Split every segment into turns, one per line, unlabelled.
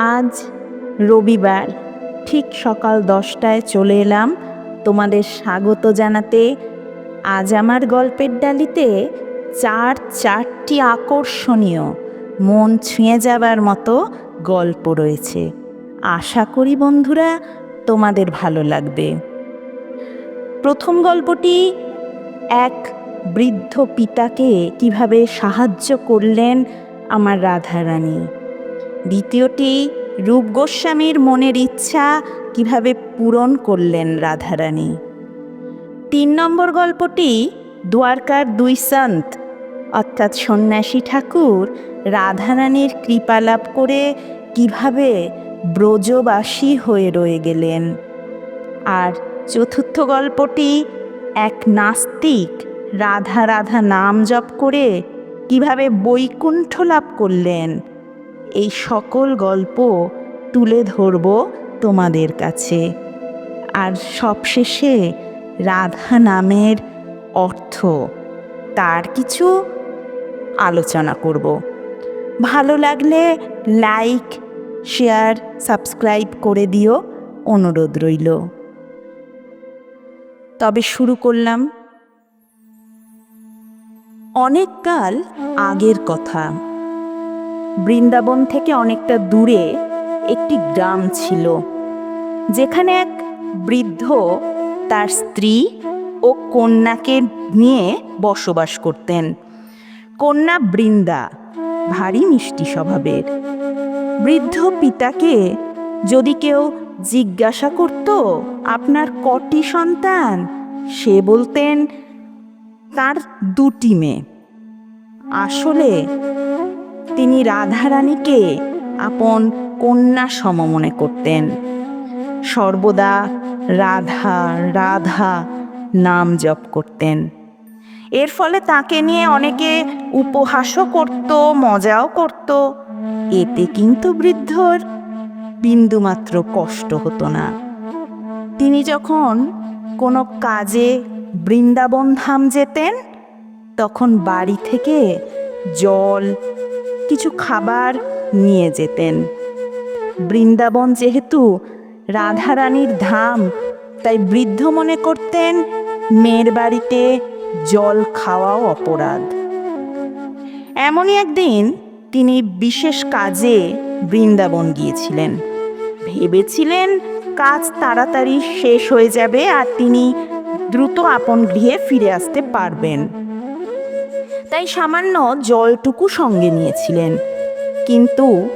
আজ রবিবার, ঠিক সকাল দশটায় চলে এলাম তোমাদের স্বাগত জানাতে। আজ আমার গল্পের ডালিতে চার চারটি আকর্ষণীয়, মন ছুঁয়ে যাবার মতো গল্প রয়েছে। আশা করি বন্ধুরা তোমাদের ভালো লাগবে। প্রথম গল্পটি, এক বৃদ্ধ পিতাকে কীভাবে সাহায্য করলেন আমার রাধারানী। দ্বিতীয়টি রূপ গোস্বামীর মনের ইচ্ছা কীভাবে পূরণ করলেন রাধারানী? তিন নম্বর গল্পটি দ্বারকার দুই সন্ত, অর্থাৎ সন্ন্যাসী ঠাকুর রাধারানীর কৃপা লাভ করে কীভাবে ব্রজবাসী হয়ে রয়ে গেলেন। আর চতুর্থ গল্পটি, এক নাস্তিক রাধা রাধা নাম জপ করে কীভাবে বৈকুণ্ঠ লাভ করলেন এই সকল গল্প তুলে ধরব তোমাদের কাছে। আর সবশেষে রাধা নামের অর্থ, তার কিছু আলোচনা করব। ভালো লাগলে লাইক, শেয়ার, সাবস্ক্রাইব করে দিও, অনুরোধ রইল। তবে শুরু করলাম। অনেককাল আগের কথা। বৃন্দাবন থেকে অনেকটা দূরে একটি গ্রাম ছিল, যেখানে এক বৃদ্ধ তার স্ত্রী ও কন্যাকে নিয়ে বসবাস করতেন। কন্যা বৃন্দা, ভারী মিষ্টি স্বভাবের। বৃদ্ধ পিতাকে যদি কেউ জিজ্ঞাসা করত, আপনার কটি সন্তান? সে বলতেন, তার দুটি মেয়ে। আসলে তিনি রাধারানীকে আপন কন্যা সম মনে করতেন। সর্বদা রাধা রাধা নাম জপ করতেন। এর ফলে তাকে নিয়ে অনেকে উপহাসও করত, মজাও করত। এতে কিন্তু বৃদ্ধর বিন্দুমাত্র কষ্ট হতো না। তিনি যখন কোনো কাজে বৃন্দাবন ধাম যেতেন, তখন বাড়ি থেকে জল কিছু খাবার নিয়ে যেতেন। বৃন্দাবন যেহেতু রাধারানীর ধাম, তাই বৃদ্ধ মনে করতেন মেয়ের বাড়িতে জল খাওয়াও অপরাধ। এমনই একদিন তিনি বিশেষ কাজে বৃন্দাবন গিয়েছিলেন। ভেবেছিলেন কাজ তাড়াতাড়ি শেষ হয়ে যাবে আর তিনি দ্রুত আপন গৃহে ফিরে আসতে পারবেন। তাই সামান্য জলটুকু সঙ্গে নিয়েছিলেন। কিন্তু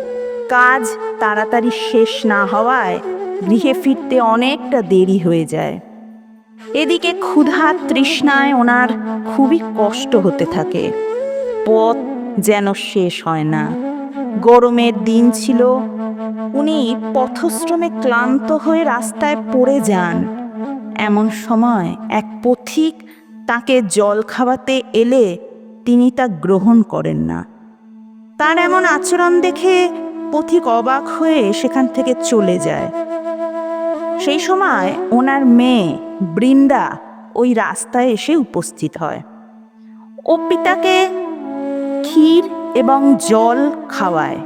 কাজ তাড়াতাড়ি শেষ না হওয়ায় গৃহে ফিরতে অনেকটা দেরি হয়ে যায়। এদিকে ক্ষুধা তৃষ্ণায় ওনার খুবই কষ্ট হতে থাকে। পথ যেন শেষ হয় না। গরমের দিন ছিল। উনি পথশ্রমে ক্লান্ত হয়ে রাস্তায় পড়ে যান। এমন সময় এক পথিক তাকে জল খাওয়াতে এলে তিনি তা গ্রহণ করেন না। তার এমন আচরণ দেখে পথিক অবাক হয়ে সেখান থেকে চলে যায়। সেই সময় ওনার মেয়ে বৃন্দা ওই রাস্তায় এসে উপস্থিত হয়। ও পিতাকে ক্ষীর এবং জল খাওয়ায়।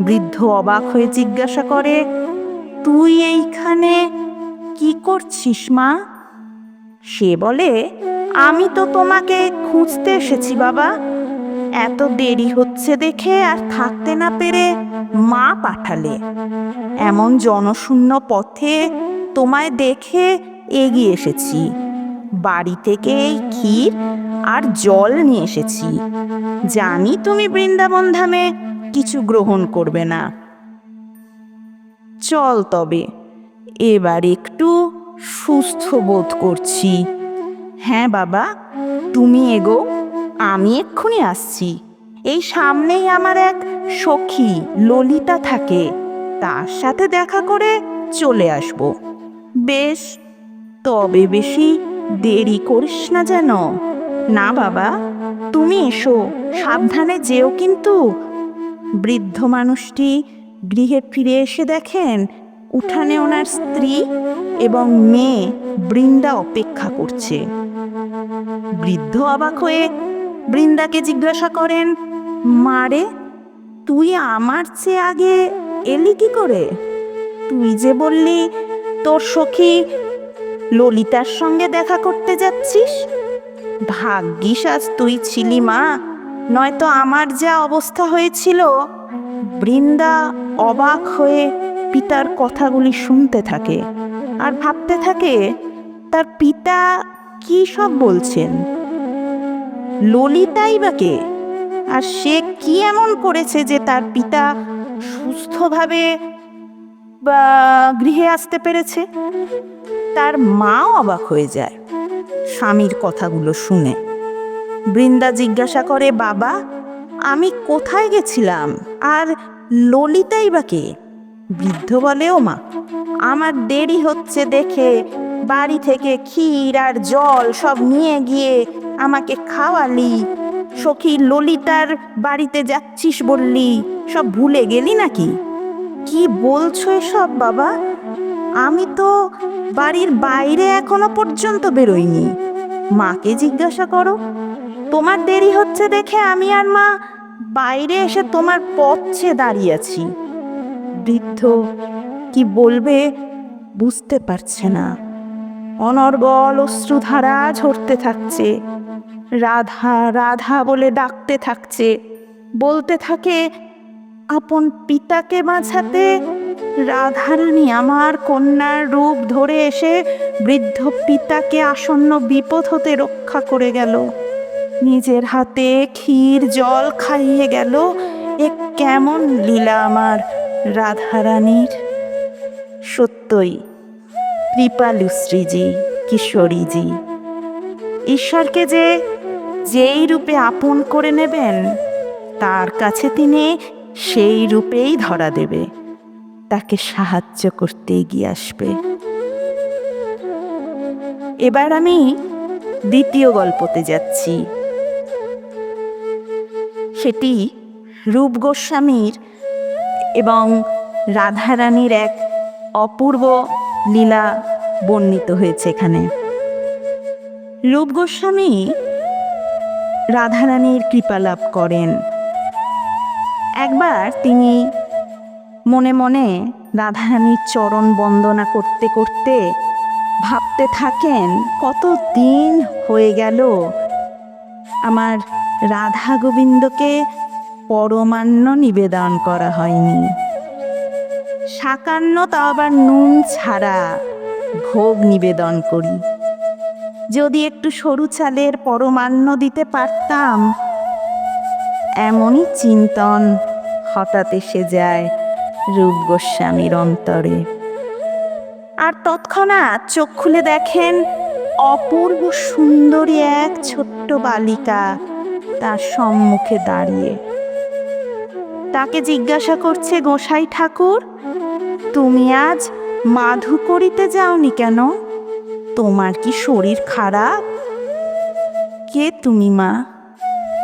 বৃদ্ধ অবাক হয়ে জিজ্ঞাসা করে, তুই এইখানে কি করছিস মা? সে বলে আমি তো তোমাকে খুঁজতে এসেছি, বাবা। এত দেরি হচ্ছে দেখে আর থাকতে না পেরে মা পাঠালে। এমন জনশূন্য পথে তোমায় দেখে এগিয়ে এসেছি। বাড়ি থেকে এই ক্ষীর আর জল নিয়ে এসেছি। জানি তুমি বৃন্দাবন ধামে কিছু গ্রহণ করবে না। চল তবে, এবার একটু সুস্থ বোধ করছি। হ্যাঁ বাবা, তুমি এগো, আমি এক্ষুনি আসছি। এই সামনেই আমার এক সখী ললিতা থাকে, তার সাথে দেখা করে চলে আসব। বেশ, তবে বেশি দেরি করিস না যেন। না বাবা, তুমি এসো, সাবধানে যেও কিন্তু। বৃদ্ধ মানুষটি গৃহে ফিরে এসে দেখেন, উঠানে ওনার স্ত্রী এবং মেয়ে বৃন্দা অপেক্ষা করছে। বৃদ্ধ অবাক হয়ে বৃন্দাকে জিজ্ঞাসা করেন, মারে, তুই আমার চেয়ে আগে এলি কি করে? তুই যে বললি তোর সখী ললিতার সঙ্গে দেখা করতে যাচ্ছিস? ভাগ্যিস আজ তুই ছিলি মা, নয়তো আমার যা অবস্থা হয়েছিল। বৃন্দা অবাক হয়ে পিতার কথাগুলি শুনতে থাকে আর ভাবতে থাকে, তার পিতা কি সব বলছেন? ললিতাই বা কে? আর সে কি এমন করেছে যে তার পিতা সুস্থভাবে বা গৃহে আসতে পেরেছে? তার মাও অবাক হয়ে যায় স্বামীর কথাগুলো শুনে। বৃন্দা জিজ্ঞাসা করে, বাবা, আমি কোথায় গেছিলাম? আর ললিতাই বা কে? বৃদ্ধ বলে ও মা আমার দেরি হচ্ছে দেখে বাড়ি থেকে ক্ষীর আর জল সব নিয়ে গিয়ে আমাকে খাওয়ালি। সখী ললিতার বাড়িতে যাচ্ছিস বললি, সব ভুলে গেলি নাকি? কি বলছো এসব বাবা? আমি তো বাড়ির বাইরে এখনও পর্যন্ত বেরোইনি। মাকে জিজ্ঞাসা করো। তোমার দেরি হচ্ছে দেখে আমি আর মা বাইরে এসে তোমার পথে দাঁড়িয়ে আছি। বৃদ্ধ কি বলবে বুঝতে পারছে না। অনর্গল অশ্রুধারা ঝরতে থাকছে। রাধা রাধা বলে ডাকতে থাকছে। বলতে থাকে, আপন পিতাকে বাঁচাতে রাধারানী আমার কন্যার রূপ ধরে এসে বৃদ্ধ পিতাকে আসন্ন বিপদ হতে রক্ষা করে গেল। নিজের হাতে ক্ষীর জল খাইয়ে গেল। এ কেমন লীলা আমার রাধারানীর? সত্যই কৃপালুশ্রীজি কিশোরীজি। ঈশ্বরকে যে যেই রূপে আপন করে নেবেন, তার কাছে তিনি সেই রূপেই ধরা দেবে। তাকে সাহায্য করতে এগিয়ে আসবে। এবার আমি দ্বিতীয় গল্পতে যাচ্ছি। সেটি রূপ গোস্বামীর এবং রাধারানীর এক অপূর্ব লীলা বর্ণিত হয়েছে এখানে। রূপ গোস্বামী রাধারানীর কৃপা লাভ করেন। একবার তিনি মনে মনে রাধারানীর চরণ বন্দনা করতে করতে ভাবতে থাকেন, কত দিন হয়ে গেল আমার রাধা গোবিন্দকে পরমান্ন নিবেদন করা হয়নি। সাকান্ন তা আবার নুন ছাড়া ভোগ নিবেদন করি। যদি একটু সরু চালের পরমান্ন দিতে পারতাম, এমনই চিন্তন হঠাৎ এসে যায় রূপ গোস্বামীর অন্তরে। আর তৎক্ষণাৎ চোখ খুলে দেখেন অপূর্ব সুন্দরী এক ছোট্ট বালিকা তার সম্মুখে দাঁড়িয়ে। তাকে জিজ্ঞাসা করছে, গোসাই ঠাকুর, তুমি আজ মাধু করিতে যাওনি কেন? তোমার কি শরীর খারাপ? কে তুমি, মা?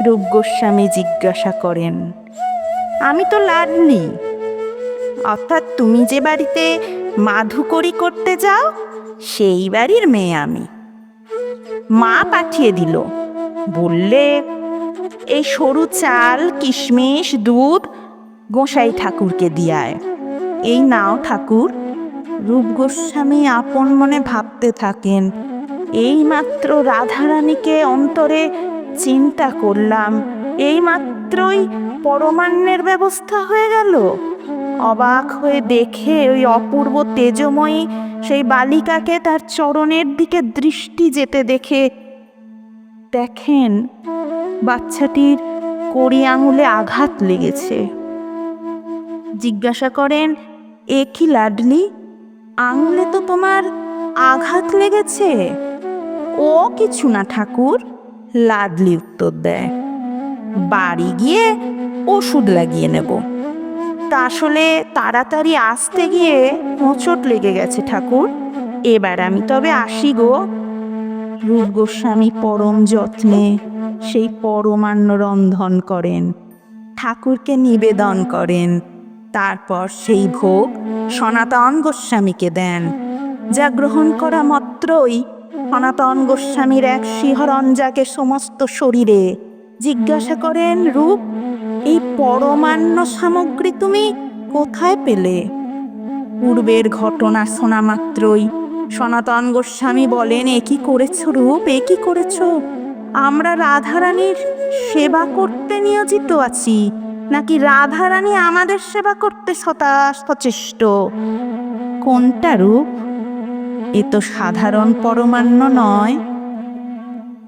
রূপ গোস্বামী জিজ্ঞাসা করেন। আমি তো লাডনি অর্থাৎ তুমি যে বাড়িতে মাধুকরি করতে যাও, সেই বাড়ির মেয়ে আমি। মা পাঠিয়ে দিল। বললে এই সরু চাল, কিশমিশ, দুধ গোসাই ঠাকুরকে দিয়ায়। এই নাও ঠাকুর, রূপ গোস্বামী আপন মনে ভাবতে থাকেন। এই মাত্র রাধারানীকে অন্তরে চিন্তা করলাম এই মাত্রই পরমান্নের ব্যবস্থা হয়ে গেল। অবাক হয়ে দেখে ওই অপূর্ব তেজময়ী সেই বালিকাকে তার চরণের দিকে দৃষ্টি যেতে দেখে দেখেন বাচ্চাটির কড়ি আঙুলে আঘাত লেগেছে। জিজ্ঞাসা করেন, এ কি লাডলি? আঙুলে তো তোমার আঘাত লেগেছে? ও কিছু না ঠাকুর, লাডলি উত্তর দেয়। বাড়ি গিয়ে ওষুধ লাগিয়ে নেব। তা আসলে তাড়াতাড়ি আসতে গিয়ে হোঁচট লেগে গেছে ঠাকুর। এবার আমি তবে আসি গো। রূপ গোস্বামী পরম যত্নে সেই পরমান্ন রন্ধন করেন, ঠাকুরকে নিবেদন করেন। তারপর সেই ভোগ সনাতন গোস্বামীকে দেন, যা গ্রহণ করা মাত্রই সনাতন গোস্বামীর এক শিহরণ যাকে সমস্ত শরীরে জিজ্ঞাসা করেন, রূপ, এই পরমান্ন সামগ্রী তুমি কোথায় পেলে? পূর্বের ঘটনা শোনা মাত্রই সনাতন গোস্বামী বলেন, এ কি করেছ রূপ? এ কি করেছ? আমরা রাধারানীর সেবা করতে নিয়োজিত আছি। নাকি রাধারানী আমাদের সেবা করতে সচেষ্ট কোনটা রূপ? এ তো সাধারণ পরমান্ন নয়।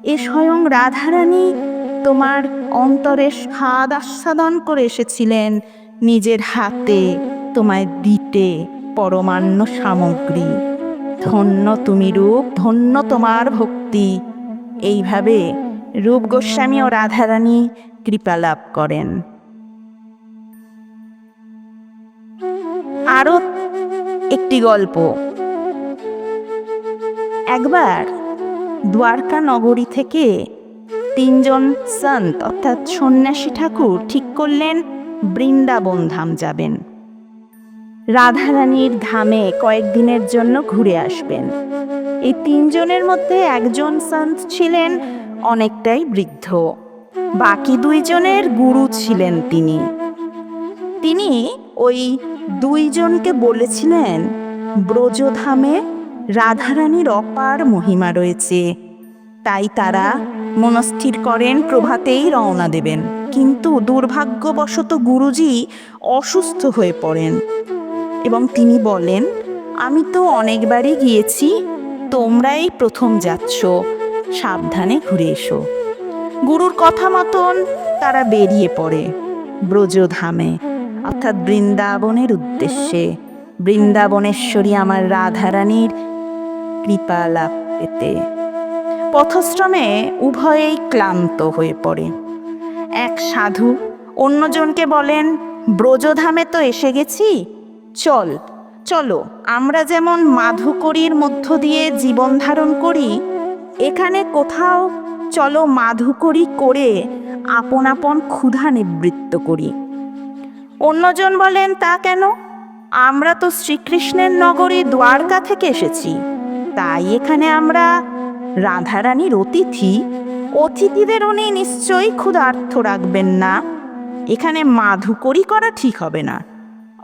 এ স্বয়ং রাধারানী তোমার অন্তরে স্বাদ আস্বাদন করে এসেছিলেন, নিজের হাতে তোমায় দিতে পরমান্ন সামগ্রী। ধন্য তুমি রূপ, ধন্য তোমার ভক্তি। এইভাবে রূপ গোস্বামী ও রাধারানী কৃপা লাভ করেন। আরও একটি গল্প। একবার দ্বারকা নগরী থেকে তিনজন সন্ত, অর্থাৎ সন্ন্যাসী ঠাকুর ঠিক করলেন বৃন্দাবন ধাম যাবেন। রাধারানীর ধামে কয়েকদিনের জন্য ঘুরে আসবেন। এই তিনজনের মধ্যে একজন সন্ত ছিলেন, অনেকটাই বৃদ্ধ। বাকি দুইজনের গুরু ছিলেন তিনি। তিনি ওই দুইজনকে বলেছিলেন, ব্রজধামে রাধারানীর অপার মহিমা রয়েছে। তাই তারা মনস্থির করেন, প্রভাতেই রওনা দেবেন। কিন্তু দুর্ভাগ্যবশত গুরুজি অসুস্থ হয়ে পড়েন। এবং তিনি বলেন, আমি তো অনেকবারই গিয়েছি, তোমরাই প্রথম যাচ্ছ, সাবধানে ঘুরে এসো। গুরুর কথা মতন তারা বেরিয়ে পড়ে ব্রজধামে, অর্থাৎ বৃন্দাবনের উদ্দেশ্যে। বৃন্দাবনেশ্বরী আমার রাধারানীর কৃপা লাভ পেতে। পথশ্রমে উভয়েই ক্লান্ত হয়ে পড়ে। এক সাধু অন্যজনকে বলেন, ব্রজধামে তো এসে গেছি চল, চলো, আমরা যেমন মাধুকরীর মধ্য দিয়ে জীবন ধারণ করি, এখানে কোথাও চলো মাধুকরী করে আপন আপন ক্ষুধা নিবৃত্ত করি। অন্যজন বলেন, তা কেন? আমরা তো শ্রীকৃষ্ণের নগরী দ্বারকা থেকে এসেছি। তাই এখানে আমরা রাধারানীর অতিথি, অতিথিদের উনি নিশ্চয়ই ক্ষুধার্থ রাখবেন না। এখানে মাধুকরী করা ঠিক হবে না।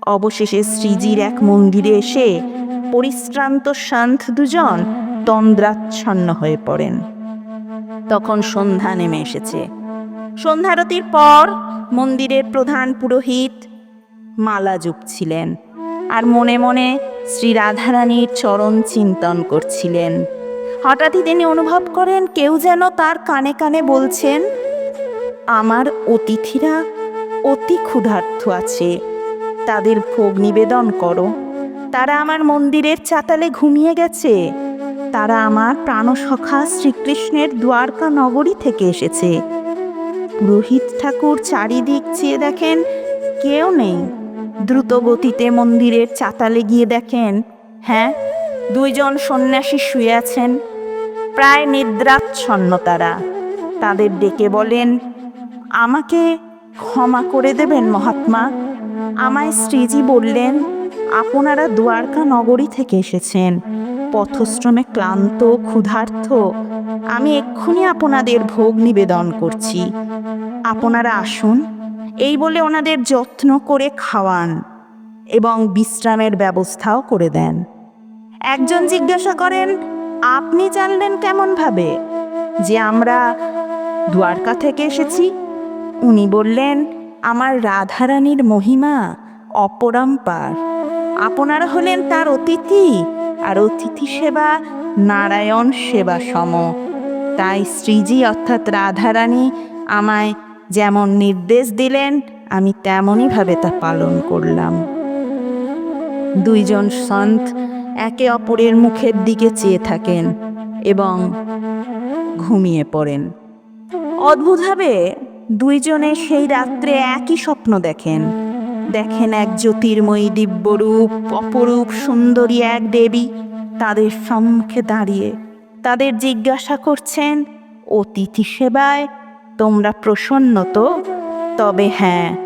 অবশেষে শ্রীজির এক মন্দিরে এসে পরিশ্রান্ত শান্ত দুজন তন্দ্রাচ্ছন্ন হয়ে পড়েন। তখন সন্ধ্যা নেমে এসেছে। সন্ধ্যারতির পর মন্দিরের প্রধান পুরোহিত মালা জুপছিলেন আর মনে মনে শ্রী রাধারানীর চরণ চিন্তন করছিলেন। হঠাৎই তিনি অনুভব করেন কেউ যেন তার কানে কানে বলছেন, আমার অতিথিরা অতি ক্ষুধার্থ আছে। তাদের ভোগ নিবেদন করো। তারা আমার মন্দিরের চাতালে ঘুমিয়ে গেছে। তারা আমার প্রাণসখা শ্রীকৃষ্ণের দ্বারকা নগরী থেকে এসেছে। পুরোহিত ঠাকুর চারিদিক চেয়ে দেখেন কেউ নেই। দ্রুত গতিতে মন্দিরের চাতালে গিয়ে দেখেন হ্যাঁ দুইজন সন্ন্যাসী শুয়ে আছেন। প্রায় নিদ্রাচ্ছন্ন তারা। তাদের ডেকে বলেন, আমাকে ক্ষমা করে দেবেন মহাত্মা। আমায় শ্রীজি বললেন, আপনারা দ্বারকা নগরী থেকে এসেছেন। পথশ্রমে ক্লান্ত ক্ষুধার্থ আমি এক্ষুনি আপনাদের ভোগ নিবেদন করছি। আপনারা আসুন, এই বলে ওনাদের যত্ন করে খাওয়ান এবং বিশ্রামের ব্যবস্থাও করে দেন। একজন জিজ্ঞাসা করেন, আপনি জানলেন কেমনভাবে যে আমরা দ্বারকা থেকে এসেছি? উনি বললেন আমার রাধারানীর মহিমা অপরম্পার আপনারা হলেন তার অতিথি, আর অতিথি সেবা নারায়ণ সেবা সম। তাই শ্রীজি অর্থাৎ রাধারানী আমায় যেমন নির্দেশ দিলেন, আমি তেমনইভাবে তা পালন করলাম। দুইজন সন্ত একে অপরের মুখের দিকে চেয়ে থাকেন এবং ঘুমিয়ে পড়েন। অদ্ভুতভাবে দুইজনে সেই রাত্রে একই স্বপ্ন দেখেন। দেখেন এক জ্যোতির্ময়ী দিব্যরূপ, অপরূপ, সুন্দরী এক দেবী তাদের সম্মুখে দাঁড়িয়ে। তাদের জিজ্ঞাসা করছেন, অতিথি সেবায় তোমরা প্রসন্ন তো? তবে হ্যাঁ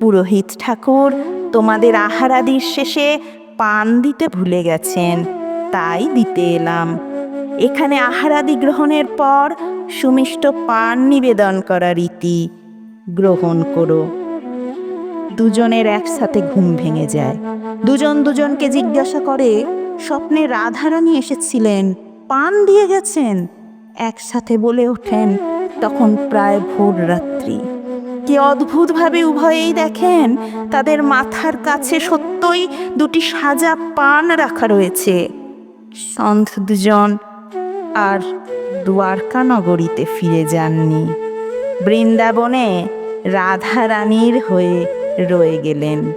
পুরোহিত ঠাকুর তোমাদের আহারাদির শেষে পান দিতে ভুলে গেছেন, তাই দিতে এলাম। এখানে আহারাদি গ্রহণের পর সুমিষ্ট পান নিবেদন করা রীতি গ্রহণ করো। দুজনের একসাথে ঘুম ভেঙে যায়। দুজন দুজনকে জিজ্ঞাসা করে, স্বপ্নে রাধারানী এসেছিলেন, পান দিয়ে গেছেন? একসাথে বলে ওঠেন, তখন প্রায় ভোর রাত্রি। কি অদ্ভুতভাবে উভয়েই দেখেন, তাদের মাথার কাছে সত্যই দুটি সাজা পান রাখা রয়েছে। সন্ধ দুজন আর দ্বারকা নগরীতে ফিরে যাননি। বৃন্দাবনে রাধা রানীর হয়ে রয়ে গেলেন।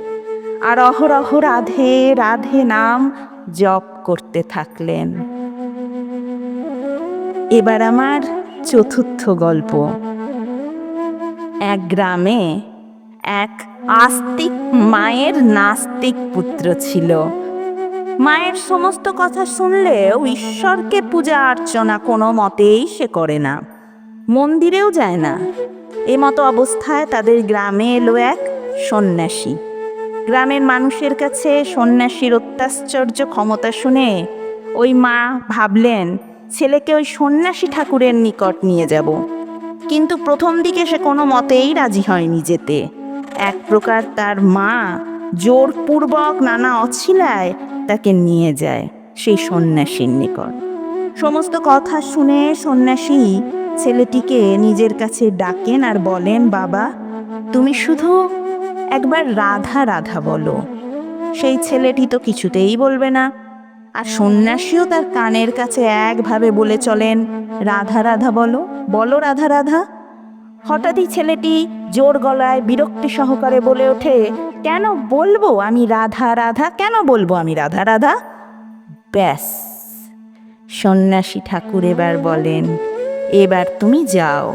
আর অহরহ রাধে রাধে নাম জপ করতে থাকলেন। এবার আমার চতুর্থ গল্প। এক গ্রামে এক আস্তিক মায়ের নাস্তিক পুত্র ছিল। মায়ের সমস্ত কথা শুনলেও ঈশ্বরকে পূজা অর্চনা কোনো মতেই সে করে না। মন্দিরেও যায় না। এ মতো অবস্থায় তাদের গ্রামে এলো এক সন্ন্যাসী। গ্রামের মানুষের কাছে সন্ন্যাসীর অত্যাশ্চর্য ক্ষমতা শুনে ওই মা ভাবলেন, ছেলেকে ওই সন্ন্যাসী ঠাকুরের নিকট নিয়ে যাব। কিন্তু প্রথম দিকে সে কোনো মতেই রাজি হয়নি যেতে। এক প্রকার তার মা জোরপূর্বক নানা অছিলায় তাকে নিয়ে যায় সেই সন্ন্যাসীর নিকট। সমস্ত কথা শুনে সন্ন্যাসী ছেলেটিকে নিজের কাছে ডাকেন আর বলেন, বাবা, তুমি শুধু একবার রাধা রাধা বলো। সেই ছেলেটি তো কিছুতেই বলবে না। আর সন্ন্যাসীও তার কানের কাছে একভাবে বলে চলেন, রাধা রাধা বলো বলো রাধা রাধা। হঠাৎই ছেলেটি জোর গলায় বিরক্তি সহকারে বলে ওঠে, কেন বলব আমি রাধা রাধা? কেন বলব আমি রাধা রাধা? ব্যাস, সন্ন্যাসী ঠাকুর এবার বলেন, এবার তুমি যাও।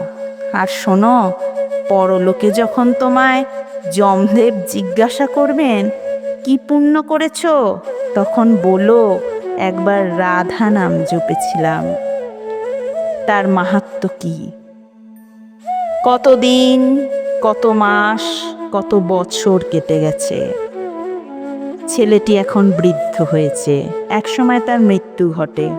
আর শোনো, পরলোকে যখন তোমায় যমদেব জিজ্ঞাসা করবেন, কি পুণ্য করেছ? তখন বলো, একবার রাধা নাম জপেছিলাম। তার মাহাত্ম কি? কতদিন, কত মাস, কত বছর কেটে গেছে। ছেলেটি এখন বৃদ্ধ হয়েছে, একসময় তার মৃত্যু ঘটে।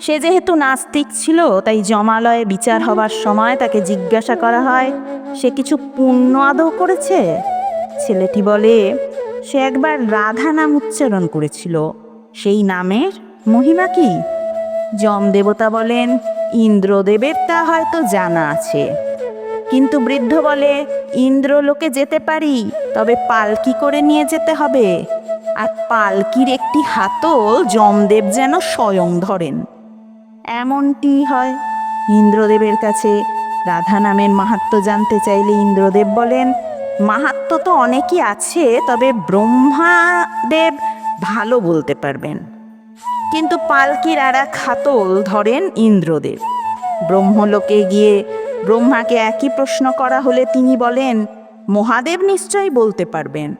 সে যেহেতু নাস্তিক ছিল, তাই জমালয়ে বিচার হবার সময় তাকে জিজ্ঞাসা করা হয়, সে কিছু পুণ্য আদৌ করেছে? ছেলেটি বলে, সে একবার রাধা নাম উচ্চারণ করেছিল। সেই নামের মহিমা কি? যম দেবতা বলেন ইন্দ্রদেবের তা হয়তো জানা আছে। কিন্তু বৃদ্ধ বলে ইন্দ্রলোকে যেতে পারি, তবে পালকি করে নিয়ে যেতে হবে? আর পালকির একটি হাতল যমদেব যেন স্বয়ং ধরেন। এমনটি হয়। ইন্দ্রদেবের কাছে রাধা নামের মাহাত্ম জানতে চাইলে ইন্দ্রদেব বলেন, মাহাত্ম তো অনেকই আছে, তবে ব্রহ্মাদেব ভালো বলতে পারবেন। কিন্তু পালকির আর হাতল ধরেন ইন্দ্রদেব। ব্রহ্মলোকে গিয়ে ব্রহ্মাকে একই প্রশ্ন করা হলে তিনি বলেন, মহাদেব নিশ্চয়ই বলতে পারবেন।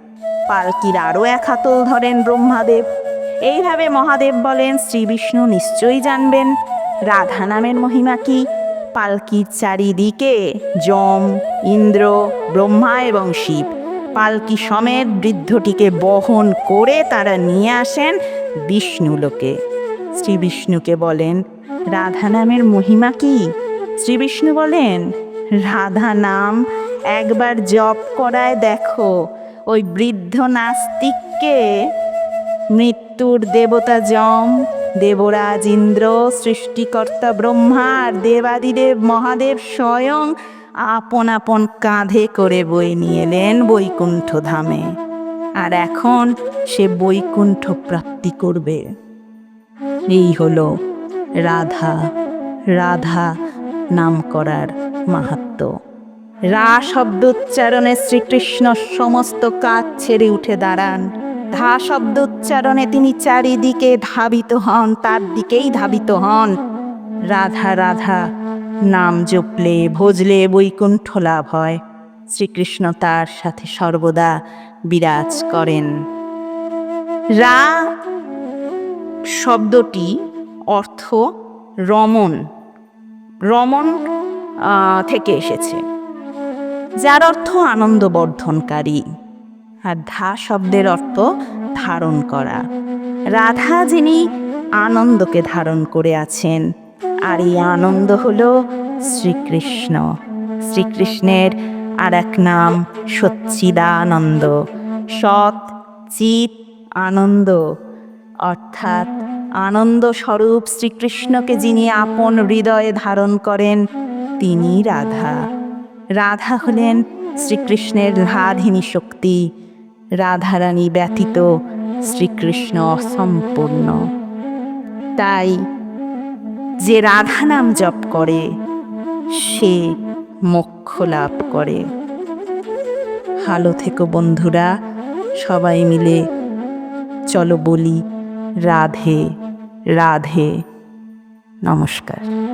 পালকির আরও এক হাতল ধরেন ব্রহ্মাদেব। এইভাবে মহাদেব বলেন, শ্রী বিষ্ণু নিশ্চয়ই জানবেন। রাধা নামের মহিমা কি? পালকির চারিদিকে যম, ইন্দ্র, ব্রহ্মা এবং শিব। পালকি সমেত বৃদ্ধটিকে বহন করে তারা নিয়ে আসেন বিষ্ণুলোকে। শ্রী বিষ্ণুকে বলেন, রাধা নামের মহিমা কি? শ্রী বিষ্ণু বলেন, রাধা নাম একবার জপ করায় দেখো, ওই বৃদ্ধ নাস্তিককে মৃত্যুর দেবতা যম, দেবরাজ ইন্দ্র, সৃষ্টিকর্তা ব্রহ্মা আর দেবাদিদেব, মহাদেব স্বয়ং আপন আপন কাঁধে করে বই নিয়ে এলেন বৈকুণ্ঠ ধামে আর এখন সে বৈকুণ্ঠ প্রাপ্তি করবে। এই হলো রাধা রাধা নাম করার মাহাত্ম। রা শব্দ উচ্চারণে শ্রীকৃষ্ণ সমস্ত কাজ ছেড়ে উঠে দাঁড়ান। ধা শব্দ উচ্চারণে তিনি চারিদিকে ধাবিত হন, তার দিকেই ধাবিত হন। রাধা রাধা, নাম জপলে, ভজলে বৈকুণ্ঠ লাভ হয়। শ্রীকৃষ্ণ তার সাথে সর্বদা বিরাজ করেন। রা শব্দটি অর্থ রমন রমন থেকে এসেছে। যার অর্থ আনন্দ বর্ধনকারী আর ধা শব্দের অর্থ ধারণ করা। রাধা যিনি আনন্দকে ধারণ করে আছেন, আর এই আনন্দ হল শ্রীকৃষ্ণ। শ্রীকৃষ্ণের আর এক নাম সচ্চিদানন্দ। সৎ চিত আনন্দ। অর্থাৎ আনন্দ স্বরূপ শ্রীকৃষ্ণকে যিনি আপন হৃদয়ে ধারণ করেন, তিনি রাধা। রাধা হলেন শ্রীকৃষ্ণের রাধিনী শক্তি। রাধারানী ব্যতীত শ্রীকৃষ্ণ অসম্পূর্ণ। তাই যে রাধা নাম জপ করে, সে মোক্ষ লাভ করে। ভালো থেকো বন্ধুরা সবাই মিলে চলো বলি রাধে রাধে। নমস্কার।